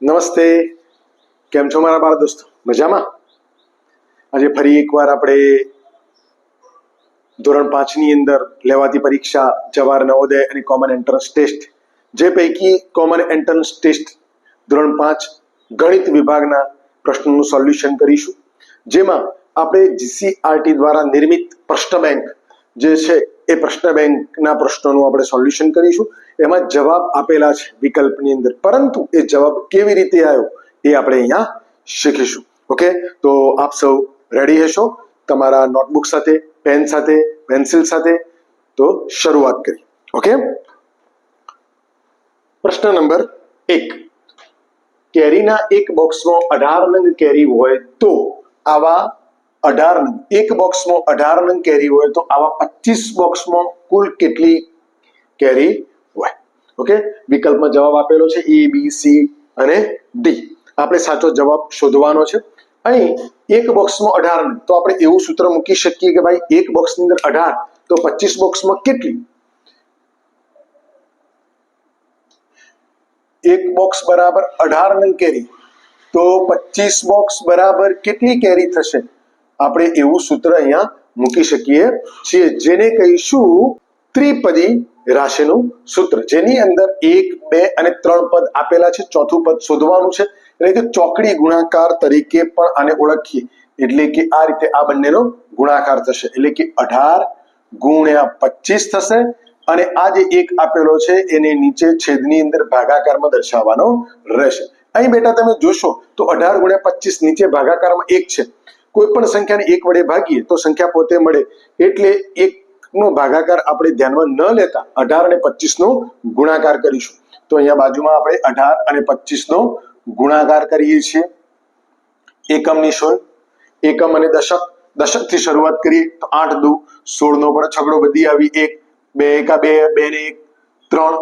નમસ્તે. કેમ છો મારા બાળ દોસ્તો? મજામાં? આજે ફરી એકવાર આપણે ધોરણ પાંચની અંદર લેવાતી પરીક્ષા, જવાહર નવોદય અને કોમન એન્ટ્રન્સ ટેસ્ટ જે પૈકી કોમન એન્ટ્રન્સ ટેસ્ટ ધોરણ પાંચ ગણિત વિભાગના પ્રશ્નોનું સોલ્યુશન કરીશું. જેમાં આપણે જીસીઆરટી દ્વારા નિર્મિત પ્રશ્ન બેંક જે છે એ પ્રશ્ન બેંકના પ્રશ્નોનું આપણે સોલ્યુશન કરીશું. એમાં જવાબ આપેલા છે વિકલ્પની અંદર. પરંતુ એ જવાબ કેવી રીતે આવ્યો એ આપણે અહીંયા શીખીશું. ઓકે તો આપ સૌ રેડી હશો? તમારા નોટબુક સાથે પેન સાથે પેન્સિલ સાથે તો શરૂઆત કરી ઓકે પ્રશ્ન નંબર એક. કેરીના એક બોક્સમાં અઢાર નંગ કેરી હોય તો આવા અઢાર નંગ. એક બોક્સમાં અઢાર નંગ કેરી હોય તો આવા પચીસ બોક્સમાં કુલ કેટલી કેરી હોય? ઓકે વિકલ્પમાં જવાબ આપેલો છે એ બી સી અને ડી આપણે સાચો જવાબ શોધવાનો છે. અહીં એક બોક્સમાં અઢાર નંગ. તો આપણે એવું સૂત્ર મૂકી શકીએ કે ભાઈ એક બોક્સની અંદર અઢાર, તો પચીસ બોક્સમાં કેટલી? એક બોક્સ બરાબર અઢાર નંગ કેરી તો પચીસ બોક્સ બરાબર કેટલી કેરી થશે? આપણે એવું સૂત્ર અહીંયા મૂકી શકીએ છીએ, જેને કહીશું ત્રિપદી રાશિનું સૂત્ર. જેની અંદર એક, બે અને ત્રણ પદ આપેલા છે. ચોથું પદ શોધવાનું છે. એટલે કે ચોકડી ગુણાકાર તરીકે પણ આને ઓળખીએ. એટલે કે આ રીતે આ બંનેનો ગુણાકાર થશે. એટલે કે અઢાર ગુણ્યા પચીસ થશે. અને આ જે એક આપેલો છે, એને નીચે છેદની અંદર ભાગાકારમાં દર્શાવવાનો રહેશે. અહીં બેટા તમે જોશો તો અઢાર ગુણ્યા પચીસ નીચે ભાગાકારમાં એક છે. કોઈ પણ સંખ્યાને એક વડે ભાગીએ તો સંખ્યા પોતે મળે. એટલે એક નો ભાગાકાર આપણે ધ્યાનમાં ન લેતા અઢાર અને પચીસ નો ગુણાકાર કરીશું. તો અહીંયા બાજુમાં આપણે અઢાર અને પચીસ નો ગુણાકાર કરીએ છીએ. એકમની શોધ. એકમ અને દશક. દશકથી શરૂઆત કરીએ તો આઠ દુ સોળ નો પણ છગડો બધી આવી એક, બે એકા બે બે ને એક, ત્રણ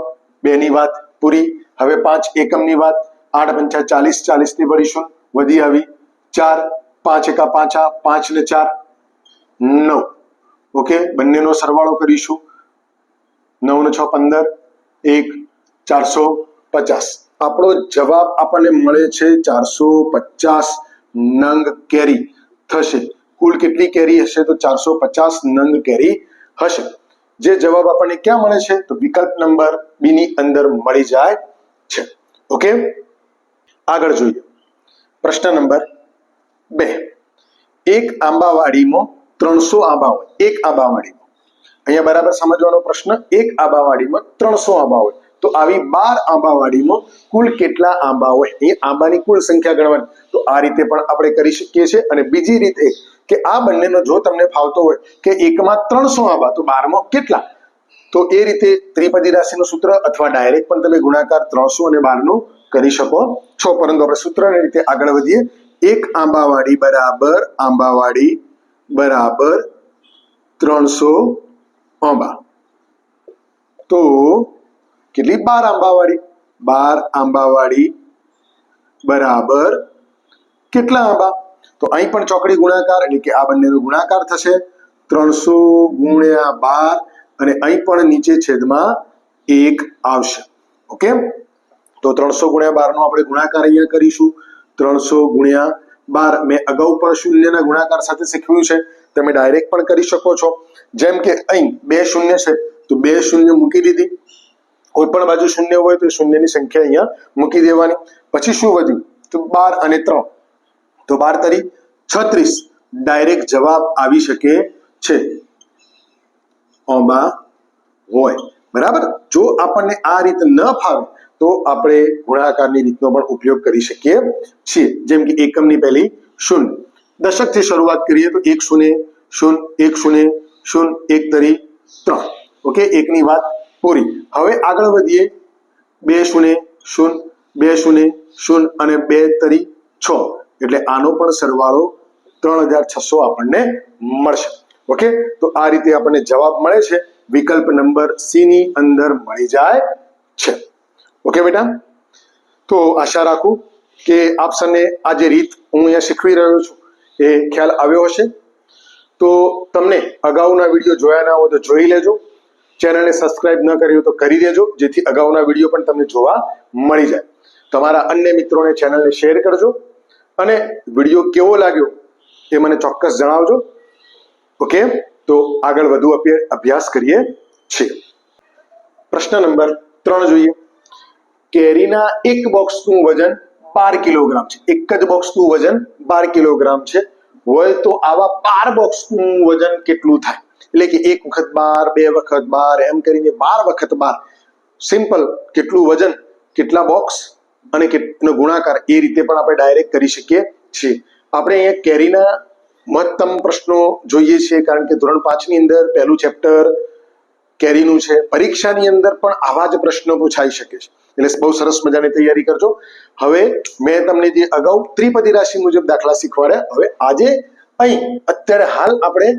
બે ની વાત પૂરી. હવે પાંચ એકમની વાત. આઠ પંચા ચાલીસ ચાલીસની ભરીશું વધી આવી ચાર પાંચ એકા પાંચા, પાંચ ને ચાર, નવ. ઓકે બંનેનો સરવાળો કરીશું. નવ ને છ પંદર, એક ચારસો પચાસ. આપણો જવાબ આપણને મળે છે ચારસો પચાસ નંગ કેરી. થશે. કુલ કેટલી કેરી હશે? તો ચારસો પચાસ નંગ કેરી હશે. જે જવાબ આપણને ક્યાં મળે છે? તો વિકલ્પ નંબર બી ની અંદર મળી જાય છે. ઓકે આગળ જોઈએ. પ્રશ્ન નંબર બે. એક આંબાવાડીમાં ત્રણસો આંબા હોય એક આંબાવાડીમાં. અહીંયા બરાબર સમજવાનો પ્રશ્ન, એક આંબાવાડીમાં ત્રણસો આંબા હોય. તો આવી બાર આંબાવાડીમાં કુલ કેટલા આંબા હોય? એ આંબાની કુલ સંખ્યા ગણવાની. તો આ રીતે પણ આપણે કરી શકીએ છીએ. અને બીજી રીતે કે આ બંનેનો જો તમને ફાવતો હોય કે એકમાં ત્રણસો આંબા, તો બારમાં કેટલા? તો એ રીતે ત્રિપદી રાશિનું સૂત્ર અથવા ડાયરેક્ટ પણ તમે ગુણાકાર ત્રણસો અને બારનું કરી શકો છો. પરંતુ આપણે સૂત્રની રીતે આગળ વધીએ. એક આંબાવાડી બરાબર આંબાવાડી બરાબર ત્રણસો આંબા. તો કેટલી? બાર આંબાવાડી. બાર આંબાવાડી બરાબર કેટલા આંબા? તો અહીં પણ ચોકડી ગુણાકાર એટલે કે આ બંનેનો ગુણાકાર થશે. ત્રણસો ગુણ્યા બાર અને અહીં પણ નીચે છેદમાં એક આવશે. ઓકે? તો ત્રણસો ગુણ્યા બાર નો આપણે ગુણાકાર અહીંયા કરીશું. ત્રણસો ગુણ્યા બાર. મેં અગાઉ પણ શૂન્યના ગુણાકાર સાથે શીખવ્યું છે. તમે ડાયરેક્ટ પણ કરી શકો છો. જેમ કે અહીં બે શૂન્ય છે, તો બે શૂન્ય મૂકી દીધી. કોઈ પણ બાજુ શૂન્ય હોય તો શૂન્યની સંખ્યા અહીંયા મૂકી દેવાની. પછી શું વધ્યું? તો બાર અને ત્રણ. તો બાર તરી છત્રીસ. ડાયરેક્ટ જવાબ આવી શકે છે. હોય. બરાબર? જો આપણને આ રીત ન ફાવે તો આપણે ગુણાકારની રીતનો પણ ઉપયોગ કરી શકીએ છીએ. જેમ કે એકમની પહેલી શૂન્ય. દશકથી શરૂઆત કરીએ તો એક શૂન્ય શૂન્ય, એક શૂન્ય શૂન્ય, એક તરી ત્રણ. ઓકે, એકની વાત પૂરી. હવે આગળ વધીએ. બે શૂન્ય શૂન્ય, બે શૂન્ય શૂન્ય અને બે તરી છ. એટલે આનો પણ સરવાળો ત્રણ હજાર છસો આપણને મળશે. ઓકે, તો આ રીતે આપણને જવાબ મળે છે. વિકલ્પ નંબર સી ની અંદર મળી જાય છે. ઓકે બેટા? તો આશા રાખું કે આપ સને આ જે રીત હું અહીંયા શીખવી રહ્યો છું એ ખ્યાલ આવ્યો હશે. તો તમને અગાઉના વીડિયો જોયા ના હોય તો જોઈ લેજો. ચેનલને સબસ્ક્રાઇબ ન કરી હોય તો કરી દેજો, જેથી અગાઉના વીડિયો પણ તમને જોવા મળી જાય. તમારા અન્ય મિત્રોને ચેનલને શેર કરજો અને વીડિયો કેવો લાગ્યો એ મને ચોક્કસ જણાવજો. ઓકે તો આગળ વધુ અભ્ય- અભ્યાસ કરીએ છીએ. પ્રશ્ન નંબર ત્રણ જોઈએ. કેરીના એક બોક્સનું વજન બાર કિલોગ્રામ છે. એક જ બોક્સનું વજન બાર કિલોગ્રામ છે. હોય તો આવા બાર બોક્સનું વજન કેટલું થાય? એટલે કે એક વખત બાર, બે વખત બાર, એમ કરીને બાર વખત બાર. સિમ્પલ કેટલું વજન, કેટલા બોક્સ અને કેટલો ગુણાકાર એ રીતે પણ આપણે ડાયરેક્ટ કરી શકીએ છીએ. આપણે અહીંયા કેરીના મહત્તમ પ્રશ્નો જોઈએ છીએ કારણ કે ધોરણ પાંચની અંદર પહેલું ચેપ્ટર કેરીનું છે. પરીક્ષાની અંદર પણ આવા જ પ્રશ્નો પૂછાઈ શકે છે. એટલે બહુ સરસ મજાની તૈયારી કરજો. હવે મેં તમને જે અગાઉ ત્રિપદી રાશિ મુજબ દાખલા શીખવાડ્યા. હવે આજે અહીં અત્યારે હાલ આપણે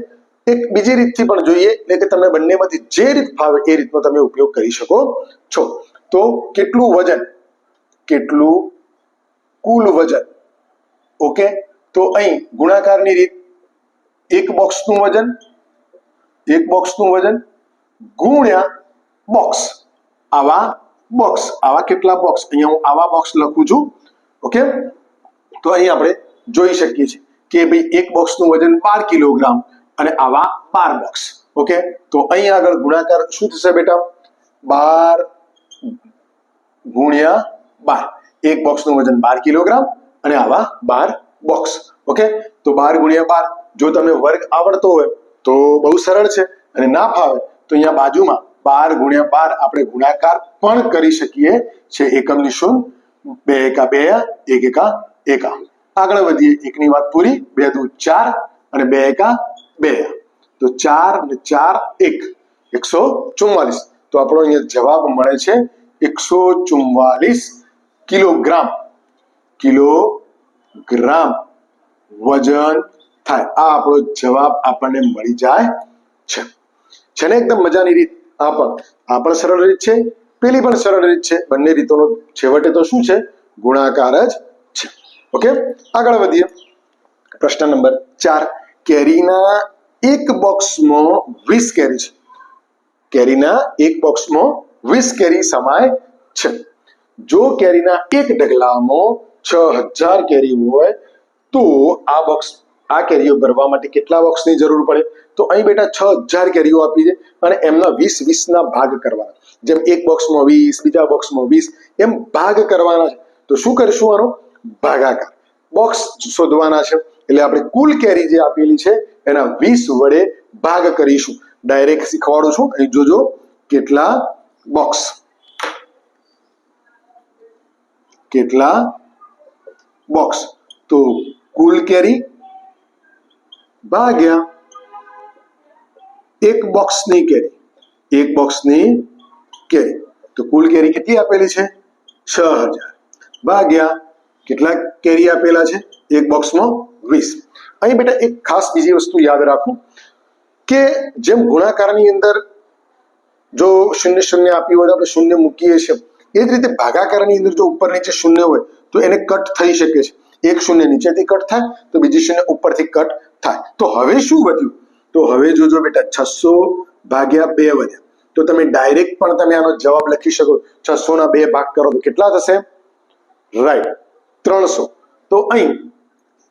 એક બીજી રીતથી પણ જોઈએ. એટલે કે તમને બંનેમાંથી જે રીત ફાવે એ રીતનો તમે ઉપયોગ કરી શકો છો. તો કેટલું વજન? કેટલું કુલ વજન? ઓકે? તો અહીં ગુણાકારની રીત એક બોક્સનું વજન, એક બોક્સનું વજન ગુણ્યા બોક્સ આવા બોક્સ આવા કેટલા બોક્સ અહીંયા હું આવા બોક્સ લખું છું. ઓકે તો અહીં આપણે જોઈ શકીએ છીએ કે ભાઈ એક બોક્સનું વજન બાર કિલોગ્રામ અને આવા બાર બોક્સ ઓકે તો અહીં આગળ ગુણાકાર શું થશે બેટા? બાર ગુણ્યા બાર. એક બોક્સનું વજન બાર કિલોગ્રામ અને આવા બાર બોક્સ ઓકે તો બાર ગુણ્યા બાર જો તમને વર્ગ આવડતો હોય તો બહુ સરળ છે અને ના ફાવે તો અહીંયા બાજુમાં બાર ગુણ્યા બાર આપણે ગુણાકાર પણ કરી શકીએ છે એકમની શૂન્ય બે એકા બે, એક એકા એકા. આગળ વધીએ, એકની વાત પૂરી, બે દુ ચાર અને બે એકા બે. તો ચાર ને ચાર એક, એકસો ચુમ્માલીસ. તો આપણો અહીંયા જવાબ મળે છે એકસો ચુમ્માલીસ કિલોગ્રામ. કિલોગ્રામ વજન થાય. આ આપણો જવાબ આપણને મળી જાય છે. છે ને એકદમ મજાની રીત આ પણ આ પણ સરળ રીત છે, પેલી પણ સરળ રીત છે. બંને રીતોનો છેવટે તો શું છે? ગુણાકાર જ છે. ઓકે? આગળ વધીએ. પ્રશ્ન નંબર ચાર. કેરીના એક બોક્સમાં વીસ કેરી છે. કેરીના એક બોક્સમાં વીસ કેરી સમાય છે. જો કેરીના એક ઢગલામાં છ હજાર કેરી હોય, તો આ બોક્સ આ કેરીઓ ભરવા માટે કેટલા બોક્સની જરૂર પડે? તો અહીં બેટા છ હજાર કેરીઓ આપી છે અને એમના વીસ વીસના ભાગ કરવાના જેમ એક બોક્સમાં વીસ, બીજા બોક્સમાં વીસ, એમ ભાગ કરવાના છે. તો શું કરીશું આનો? ભાગાકાર. બોક્સ શોધવાના છે. એટલે આપણે કુલ કેરી જે આપેલી છે, એના વીસ વડે ભાગ કરીશું. ડાયરેક્ટ શીખવાડું છું. અહીં જોજો કેટલા બોક્સ કેટલા બોક્સ તો કુલ કેરી ભાગ્યા એક બોક્સની કેરી. એક બોક્સની કેરી. તો કુલ કેરી કેટલી આપેલી છે? છ હજાર. ભાગ્યા કેટલા કેરી આપેલા છે? એક બોક્સમાં વીસ. અહીં બેટા એક ખાસ બીજી વસ્તુ યાદ રાખો કે જેમ ગુણાકારની અંદર જો શૂન્ય શૂન્ય આપ્યું હોય તો આપણે શૂન્ય મૂકીએ છીએ. એ જ રીતે ભાગાકારની અંદર જો ઉપર નીચે શૂન્ય હોય તો એને કટ થઈ શકે છે. એક શૂન્ય નીચેથી કટ થાય તો બીજી શૂન્ય ઉપરથી કટ થાય. તો હવે શું વધ્યું? તો હવે જોજો બેટા, છસો ભાગ્યા બે વધ્યા. તો તમે ડાયરેક્ટ પણ તમે આનો જવાબ લખી શકો. છસો ના બે ભાગ કરો તો કેટલા થશે? રાઈટ ત્રણસો. તો અહીં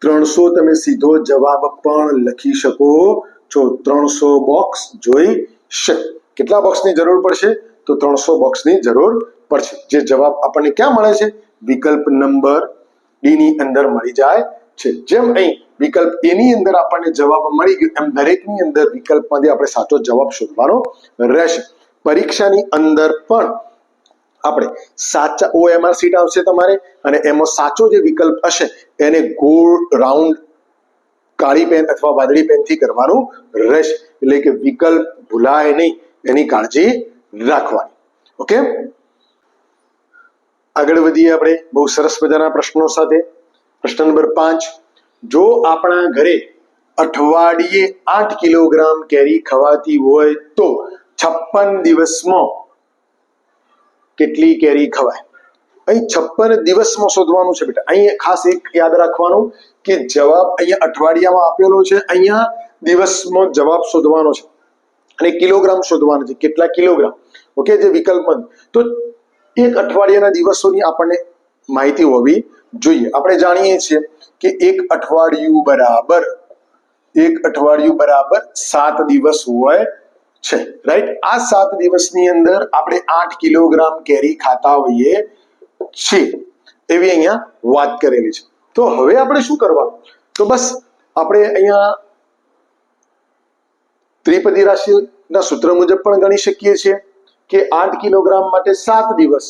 ત્રણસો તમે સીધો જવાબ પણ લખી શકો. છો ત્રણસો બોક્સ જોઈ છે કેટલા બોક્સની જરૂર પડશે? તો ત્રણસો બોક્સની જરૂર પડશે. જે જવાબ આપણને ક્યાં મળે છે? વિકલ્પ નંબર ડી ની અંદર મળી જાય છે. જેમ અહીં વિકલ્પ એની અંદર આપણને જવાબ મળી ગયો. એમ દરેકની અંદર વિકલ્પમાંથી આપણે સાચો જવાબ શોધવાનો રહેશે. પરીક્ષાની અંદર પણ આપણે સાચા ઓએમઆર સીટ આવશે તમારે અને એમાં સાચો જે વિકલ્પ હશે એને ગોળ, રાઉન્ડ, કાળી પેન અથવા વાદળી પેનથી કરવાનું રહેશે. એટલે કે વિકલ્પ ભૂલાય નહીં. એની કાળજી રાખવાની. ઓકે? આગળ વધીએ આપણે. બહુ સરસ મજાના પ્રશ્નો સાથે. પ્રશ્ન નંબર પાંચ. જો આપણા ઘરે અઠવાડિયે આઠ કિલોગ્રામ કેરી ખવાતી હોય તો છપ્પન દિવસમાં કેટલી કેરી ખવાય? અહીં છપ્પન દિવસમાં શોધવાનું છે બેટા. અહીં ખાસ એક યાદ રાખવાનું કે જવાબ અહીંયા અઠવાડિયામાં આપેલો છે. અહીંયા દિવસમાં જવાબ શોધવાનો છે. અને કિલોગ્રામ શોધવાનો છે. કેટલા કિલોગ્રામ? ઓકે, જે વિકલ્પ તો એક અઠવાડિયાના દિવસોની આપણને માહિતી હોવી જોઈએ. આપણે જાણીએ છીએ કે એક અઠવાડિયું બરાબર, એક અઠવાડિયું બરાબર સાત દિવસ હોય છે રાઈટ આ સાત દિવસની અંદર આપણે આઠ કિલોગ્રામ કેરી ખાતા હોઈએ છીએ એવી અહીંયા વાત કરેલી છે. તો હવે આપણે શું કરવાનું? તો બસ આપણે અહીંયા ત્રિપદી રાશિના સૂત્ર મુજબ પણ ગણી શકીએ છીએ કે આઠ કિલોગ્રામ માટે સાત દિવસ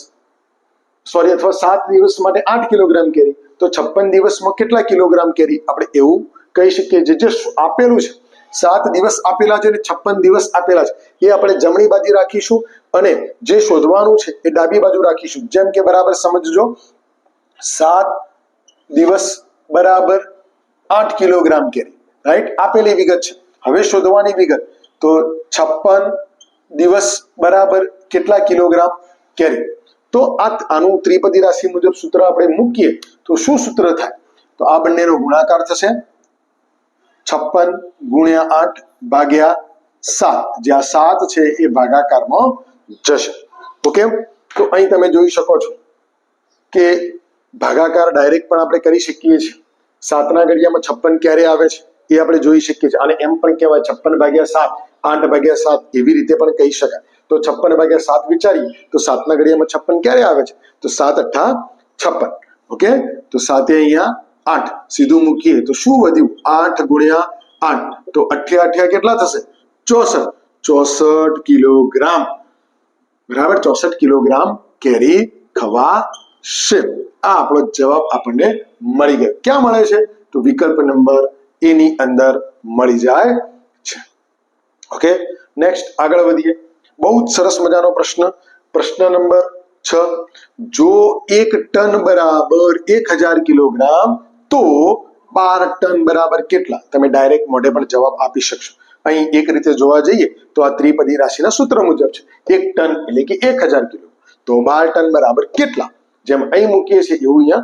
સોરી, અથવા સાત દિવસ માટે આઠ કિલોગ્રામ કેરી. તો છપ્પન દિવસમાં કેટલા કિલોગ્રામ કેરી? આપણે એવું કહી શકીએ જે જે આપેલું છે. સાત દિવસ આપેલા છે અને છપ્પન દિવસ આપેલા છે. એ આપણે જમણી બાજુ રાખીશું અને જે શોધવાનું છે એ ડાબી બાજુ રાખીશું. જેમ કે બરાબર સમજજો. સાત દિવસ બરાબર આઠ કિલોગ્રામ કેરી. રાઈટ આપેલી વિગત છે. હવે શોધવાની વિગત. તો છપ્પન દિવસ બરાબર કેટલા કિલોગ્રામ કેરી? તો આ આનું ત્રિપદી રાશિ મુજબ સૂત્ર આપણે મૂકીએ તો શું સૂત્ર થાય? તો આ બંનેનો ગુણાકાર થશે છપ્પન ગુણ્યા આઠ ભાગ્યા સાત. જે આ સાત છે એ ભાગાકારમાં જશે. ઓકે? તો અહીં તમે જોઈ શકો છો કે ભાગાકાર ડાયરેક્ટ પણ આપણે કરી શકીએ છીએ. સાતના ઘડિયામાં છપ્પન ક્યારે આવે છે એ આપણે જોઈ શકીએ છીએ. અને એમ પણ કહેવાય છપ્પન ભાગ્યા સાત, આઠ ભાગ્યા સાત એવી રીતે પણ કહી શકાય. તો છપ્પન ભાગ્યા સાત વિચારીએ, તો સાતના ઘડિયામાં છપ્પન ક્યારે આવે છે? તો સાત અઠ્ઠા છપ્પન. ઓકે? તો સાતે અહીંયા આઠ. સીધું મૂકીએ તો શું વધ્યું? આઠ ગુણ્યા આઠ. તો અઠ્યા અઠ્યા કેટલા થશે? ચોસઠ. ચોસઠ કિલોગ્રામ. બરાબર? ચોસઠ કિલોગ્રામ કેરી ખવાશે. આ આપણો જવાબ આપણને મળી ગયો. ક્યાં મળે છે? તો વિકલ્પ નંબર એની અંદર મળી જાય છે. ઓકે? નેક્સ્ટ આગળ વધીએ. બહુ જ સરસ મજાનો પ્રશ્ન. પ્રશ્ન નંબર છ. જો એક ટન બરાબર એક હજાર કિલોગ્રામ, તો બાર ટન બરાબર કેટલા? તમે ડાયરેક્ટ મોઢે પણ જવાબ આપી શકશો. અહીં એક રીતે જોવા જઈએ, તો આ ત્રિપદી રાશિના સૂત્ર મુજબ છે. એક ટન એટલે કે એક હજાર કિલો. તો બાર ટન બરાબર કેટલા? જેમ અહીં મૂકીએ છીએ એવું અહીંયા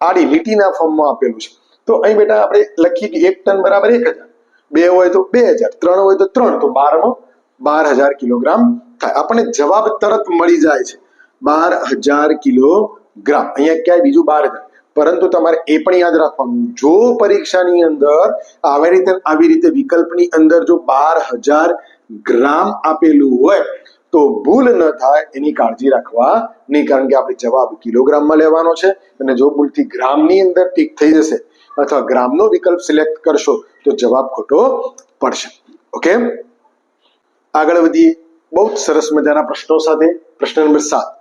આડી લીટીના ફોર્મમાં આપેલું છે. તો અહીં બેટા આપણે લખીએ કે એક ટન બરાબર એક હજાર. બે હોય તો બે હજાર. ત્રણ હોય તો ત્રણ. તો બારમાં બાર હજાર કિલોગ્રામ થાય. આપણને જવાબ તરત મળી જાય છે. બાર હજાર કિલોગ્રામ. અહીંયા ક્યાંય બીજું બાર હજાર. પરંતુ તમારે એ પણ યાદ રાખવાનું. જો પરીક્ષાની અંદર આવી રીતે આવી રીતે વિકલ્પની અંદર જો બાર હજાર ગ્રામ આપેલું હોય, તો ભૂલ ન થાય, એની કાળજી રાખવા નહીં. કારણ કે આપણે જવાબ કિલોગ્રામમાં લેવાનો છે અને જો ભૂલથી ગ્રામની અંદર ટીક થઈ જશે અથવા ગ્રામનો વિકલ્પ સિલેક્ટ કરશો, તો જવાબ ખોટો પડશે. ઓકે? આગળ વધીએ. બહુ જ સરસ મજાના પ્રશ્નો સાથે. પ્રશ્ન નંબર સાત.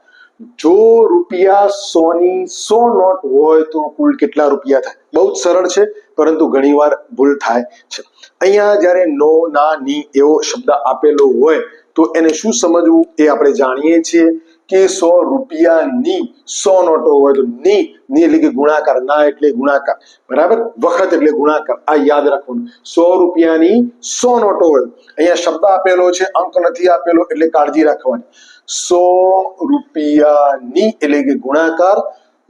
જો રૂપિયા સોની સો નોટ હોય તો કુલ કેટલા રૂપિયા થાય? બહુ જ સરળ છે, પરંતુ ઘણીવાર ભૂલ થાય છે. અહીંયા જ્યારે નો, ના, ની એવો શબ્દ આપેલો હોય તો એને શું સમજવું એ આપણે જાણીએ છીએ. કે સો રૂપિયાની સો નોટો હોય તો ની ની એટલે કે ગુણાકાર, ના એટલે ગુણાકાર. બરાબર? વખત એટલે ગુણાકાર. આ યાદ રાખવાનું. સો રૂપિયાની સો નોટો હોય. અહીંયા શબ્દ આપેલો છે, અંક નથી આપેલો, એટલે કાળજી રાખવાની. સો રૂપિયાની એટલે કે ગુણાકાર,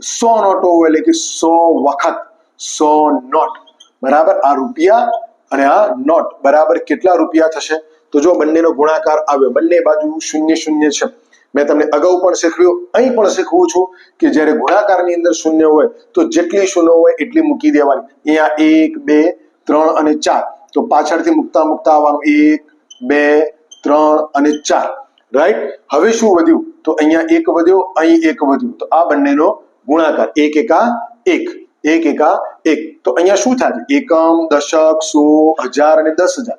સો નોટો હોય એટલે કે સો વખત, સો નોટ. બરાબર? આ રૂપિયા અને આ નોટ. બરાબર? કેટલા રૂપિયા થશે? તો જો બંનેનો ગુણાકાર આવ્યો. બંને બાજુ શૂન્ય શૂન્ય છે. મેં તમને અગાઉ પણ શીખવ્યું, અહીં પણ શીખવું છું કે જ્યારે ગુણાકારની અંદર શૂન્ય હોય, તો જેટલી શૂન્ય હોય એટલી મૂકી દેવાની. અહીંયા એક, બે, ત્રણ અને ચાર. તો પાછળથી મૂકતા મૂકતા આવવાનું. એક, બે, ત્રણ અને ચાર. રાઈટ હવે શું વધ્યું? તો અહીંયા એક વધ્યો, અહીં એક વધ્યું. તો આ બંનેનો ગુણાકાર. એક એકા એક. એક એકા એક. તો અહીંયા શું થાય? એકમ, દશક, સો, હજાર અને દસ હજાર.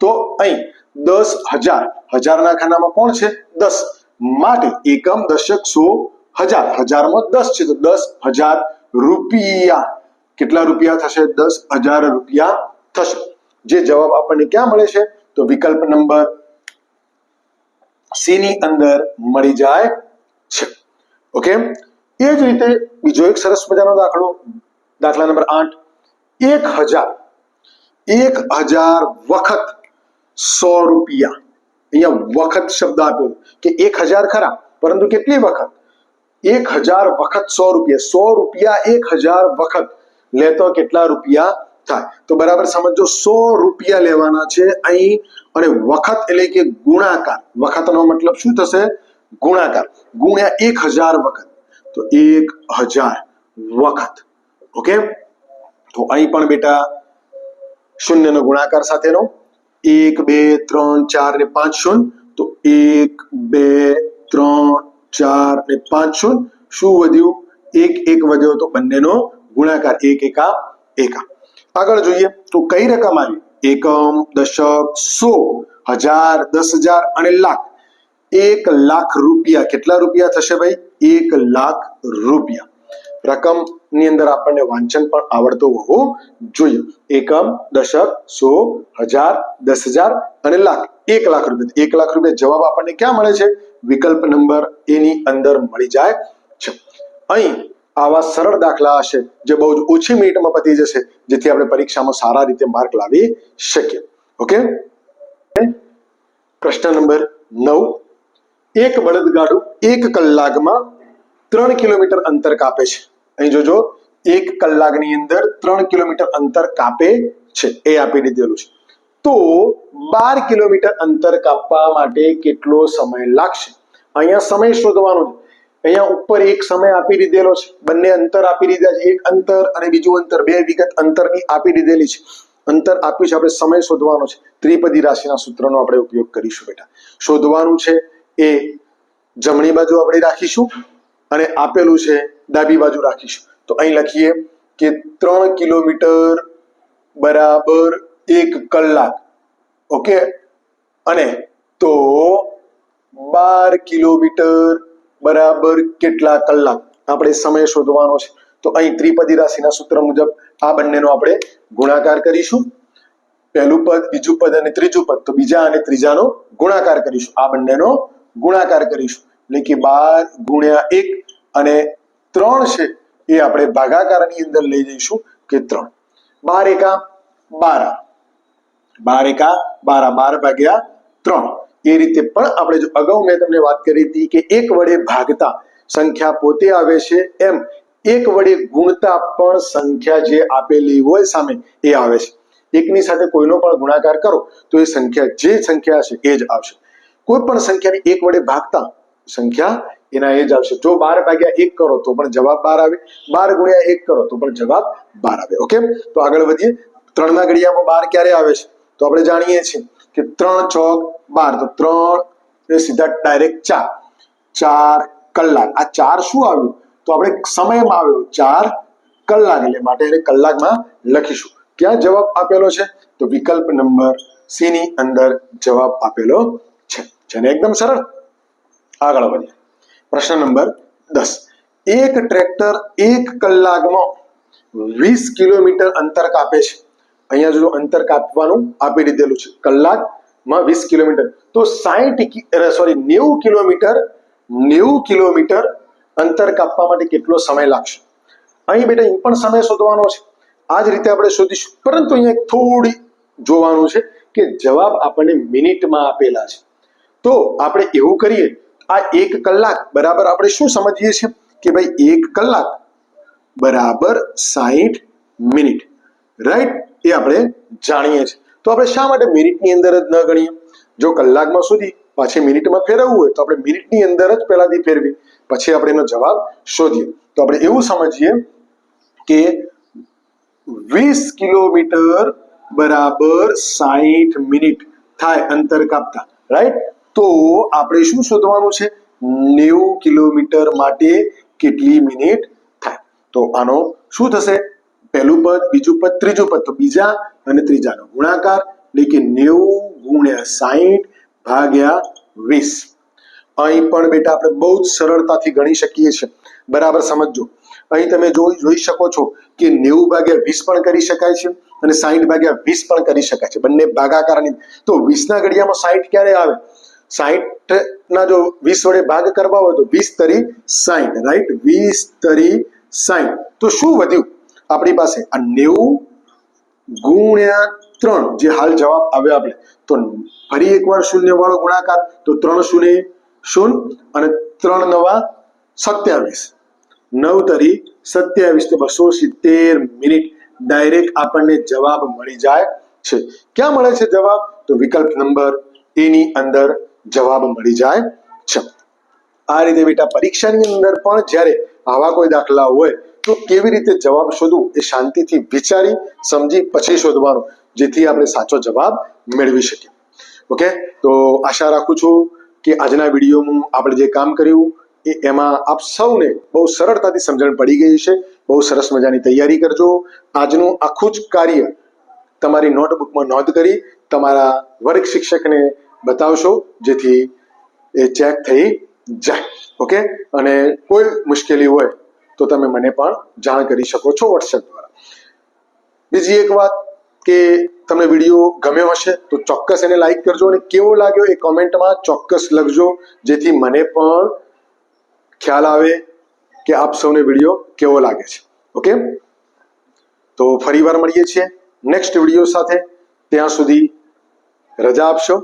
તો અહીં દસ હજાર. હજારના ખાનામાં કોણ છે? દસ. માટે એકમ દશક સો હજાર, હજારમાં દસ છે તો દસ હજાર રૂપિયા. કેટલા રૂપિયા થશે? દસ હજાર રૂપિયા થશે. જે જવાબ આપણને ક્યાં મળે છે? તો વિકલ્પ નંબર સી ની અંદર મળી જાય છે. ઓકે? એ જ રીતે બીજો એક સરસ મજાનો દાખલો, દાખલા નંબર આઠ. એક હજાર એક હજાર વખત સો રૂપિયા. અહીંયા વખત શબ્દ આપ્યો કે એક હજાર ખરા, પરંતુ કેટલી વખત? એક હજાર વખત સો રૂપિયા. સો રૂપિયા એક હજાર વખત. લેતો કેટલા રૂપિયા થાય? તો બરાબર સમજો, સો રૂપિયા લેવાના છે અહીં અને વખત એટલે કે ગુણાકાર. વખતનો મતલબ શું થશે? ગુણાકાર. ગુણ્યા એક હજાર વખત. તો એક હજાર વખત. ઓકે? તો અહીં પણ બેટા, શૂન્યનો ગુણાકાર સાથેનો એક, બે, ત્રણ, ચાર ને પાંચ શૂન્ય. તો એક, બે, ત્રણ, ચાર ને પાંચ શૂન્ય. શું વધ્યું? એક એક વધ્યો તો બંનેનો ગુણાકાર એક, એકા એકા આગળ જોઈએ તો કઈ રકમ આવી? એકમ, દશક, સો, હજાર, દસ હજાર અને લાખ. એક લાખ રૂપિયા. કેટલા રૂપિયા થશે ભાઈ? એક લાખ રૂપિયા. રકમ ની અંદર આપણને વાંચન પણ આવડતું હોવું જોઈએ. એકમ, દશક, સો, હજાર, દસ હજાર અને લાખ. એક લાખ રૂપિયા. એક લાખ રૂપિયા જવાબ આપણને ક્યાં મળે છે? વિકલ્પ નંબર એની અંદર મળી જાય છે. અહીં આવા સરળ દાખલા હશે જે બહુ જ ઓછી મિનિટમાં પતી જશે, જેથી આપણે પરીક્ષામાં સારા રીતે માર્ક લાવી શકીએ. ઓકે? પ્રશ્ન નંબર નવ. એક બળદગાડું એક કલાકમાં ત્રણ કિલોમીટર અંતર કાપે છે. અહીં જોજો, એક કલાકની અંદર ત્રણ કિલોમીટર અંતર કાપે છે. એ આપી દીધેલું છે. તો બાર કિલોમીટર અંતર કાપવા માટે કેટલો સમય લાગશે? અહીંયા સમય શોધવાનો છે. અહીંયા ઉપર એક સમય આપી દીધેલો છે. બંને અંતર આપી દીધા છે. એક અંતર અને બીજું અંતર. બે વિગત અંતરની આપી દીધેલી છે. અંતર આપ્યું છે. આપણે સમય શોધવાનો છે. ત્રિપદી રાશિના સૂત્રનો આપણે ઉપયોગ કરીશું બેટા. શોધવાનું છે એ જમણી બાજુ આપણે રાખીશું અને આપેલું છે ડાબી બાજુ રાખીશું. તો અહીં લખીએ કે ત્રણ કિલોમીટર બરાબર એક કલાક. ઓકે? અને તો બાર કિલોમીટર બરાબર કેટલા કલાક? આપણે સમય શોધવાનો છે. તો અહીં ત્રિપદી રાશિના સૂત્ર મુજબ આ બંનેનો આપણે ગુણાકાર કરીશું. પહેલું પદ, બીજું પદ અને ત્રીજું પદ. તો બીજા અને ત્રીજાનો ગુણાકાર કરીશું. આ બંનેનો ગુણાકાર કરીશું. એટલે કે બાર ગુણ્યા એક અને ત્રણ છે. એ આપણે ભાગાકારની અંદર લઈ જઈશું કે ત્રણ. બાર એકા બારા. બાર એકા બારા, બાર ભાગ્યા ત્રણ. એ રીતે પણ આપણે જો અગાઉ મેં તમને વાત કરી હતી કે એક વડે ભાગતા સંખ્યા પોતે આવે છે એમ. એક વડે ગુણતા પણ સંખ્યા જે આપેલી હોય સામે એ આવે છે. એકની સાથે કોઈનો પણ ગુણાકાર કરો તો એ સંખ્યા જે સંખ્યા છે એ જ આવશે. કોઈ પણ સંખ્યાને એક વડે ભાગતા સંખ્યા એના એ જ આવશે. જો બાર ભાગ્યા એક કરો તો પણ જવાબ બાર આવે. બાર ગુણ્યા એક કરો તો પણ જવાબ બાર આવે. ઓકે? તો આગળ વધીએ. ત્રણના ઘડિયામાં બાર ક્યારે આવે છે? તો આપણે જાણીએ છીએ કે ત્રણ ચોક બાર. તો ત્રણ સીધા ડાયરેક્ટ ચાર. ચાર કલાક. આ ચાર શું આવ્યું? તો આપણે સમયમાં આવ્યો. ચાર કલાક. એટલે માટે એને કલાકમાં લખીશું. ક્યાં જવાબ આપેલો છે? તો વિકલ્પ નંબર સી ની અંદર જવાબ આપેલો છે. જેને એકદમ સરળ. આગળ વધીએ. પ્રશ્ન નંબર દસ. એક ટ્રેક્ટર એક કલાકમાં વીસ કિલોમીટર અંતર કાપે છે. અહીંયા જો અંતર કાપવાનું આપી દીધેલું છે. કલાકમાં વીસ કિલોમીટર. તો સાહીઠ સોરી નેવું કિલોમીટર નેવું કિલોમીટર અંતર કાપવા માટે કેટલો સમય લાગશે? અહીં બેટા એ પણ સમય શોધવાનો છે. આ જ રીતે આપણે શોધીશું. પરંતુ અહીંયા થોડી જોવાનું છે કે જવાબ આપણને મિનિટમાં આપેલા છે. તો આપણે એવું કરીએ આ એક કલાક, બરાબર આપણે શું સમજીએ છીએ? કે ભાઈ એક કલાક બરાબર સાહીઠ મિનિટ. રાઈટ એ આપણે જાણીએ છીએ. તો આપણે શા માટે મિનિટની અંદર જ ન ગણીએ? જો કલાકમાં સુધી પાછી મિનિટમાં ફેરવવું હોય, તો આપણે મિનિટની અંદર જ પહેલાથી ફેરવી પછી આપણે એનો જવાબ શોધીએ. તો આપણે એવું સમજીએ કે વીસ કિલોમીટર બરાબર સાહીઠ મિનિટ થાય અંતર કાપતા. રાઈટ તો આપણે શું શોધવાનું છે? નેવું કિલોમીટર માટે કેટલી મિનિટ થાય? તો આનો શું થશે? પહેલું પદ, બીજું પદ, ત્રીજું પદ. તો બીજા અને ત્રીજાનો ગુણાકાર. એટલે કે નેવું ગુણ્યા સાહીઠ ભાગ્યા વીસ. અહીં પણ બેટા આપણે બહુ જ સરળતાથી ગણી શકીએ છીએ. બરાબર સમજજો. અહીં તમે જોઈ જોઈ શકો છો કે નેવું ભાગ્યા વીસ પણ કરી શકાય છે અને સાહીઠ ભાગ્યા વીસ પણ કરી શકાય છે. બંને ભાગાકારની. તો વીસના ઘડિયામાં સાહીઠ ક્યારે આવે? સાહીઠ ના જો વીસ વડે ભાગ કરવા હોય તો વીસ તરી સાહીઠ રાઈટ વીસ તરી સાહીઠ. તો શું વધ્યું? આપણી પાસે આ નેવું ગુણ્યા ત્રણ જે હાલ જવાબ આવ્યો આપણે. તો ફરી એકવાર શૂન્ય વાળો ગુણાકાર. તો ત્રણ શૂન્ય શૂન્ય અને ત્રણ નવા સત્યાવીસ. નવ તરી સત્યાવીસ. તો બસો સિત્તેર મિનિટ ડાયરેક્ટ આપણને જવાબ મળી જાય છે. ક્યાં મળે છે જવાબ? તો વિકલ્પ નંબર એની અંદર જવાબ મળી જાય છે. આ રીતે બેટા પરીક્ષાની અંદર પણ જ્યારે આવા કોઈ દાખલા હોય, તો કેવી રીતે જવાબ શોધવું એ શાંતિથી વિચારી, સમજી પછી શોધવાનું, જેથી આપણે સાચો જવાબ મેળવી શકીએ. ઓકે? તો આશા રાખું છું કે આજના વિડીયોમાં આપણે જે કામ કર્યું એ એમાં આપ સૌને બહુ સરળતાથી સમજણ પડી ગઈ છે બહુ સરસ મજાની તૈયારી કરજો. આજનું આખું જ કાર્ય તમારી નોટબુકમાં નોંધ કરી તમારા વર્ગ શિક્ષકને બતાવશો, જેથી એ ચેક થઈ જાય. ઓકે અને કોઈ મુશ્કેલી હોય, તો તમે મને પણ જાણ કરી શકો છો વોટ્સએપ દ્વારા. બીજી એક વાત કે તમને વીડિયો ગમ્યો હશે, તો ચોક્કસ એને લાઈક કરજો અને કેવો લાગ્યો એ કોમેન્ટમાં ચોક્કસ લખજો, જેથી મને પણ ખ્યાલ આવે કે આપ સૌને વીડિયો કેવો લાગે છે. ઓકે તો ફરીવાર મળીએ છીએ નેક્સ્ટ વીડિયો સાથે. ત્યાં સુધી રજા આપશો.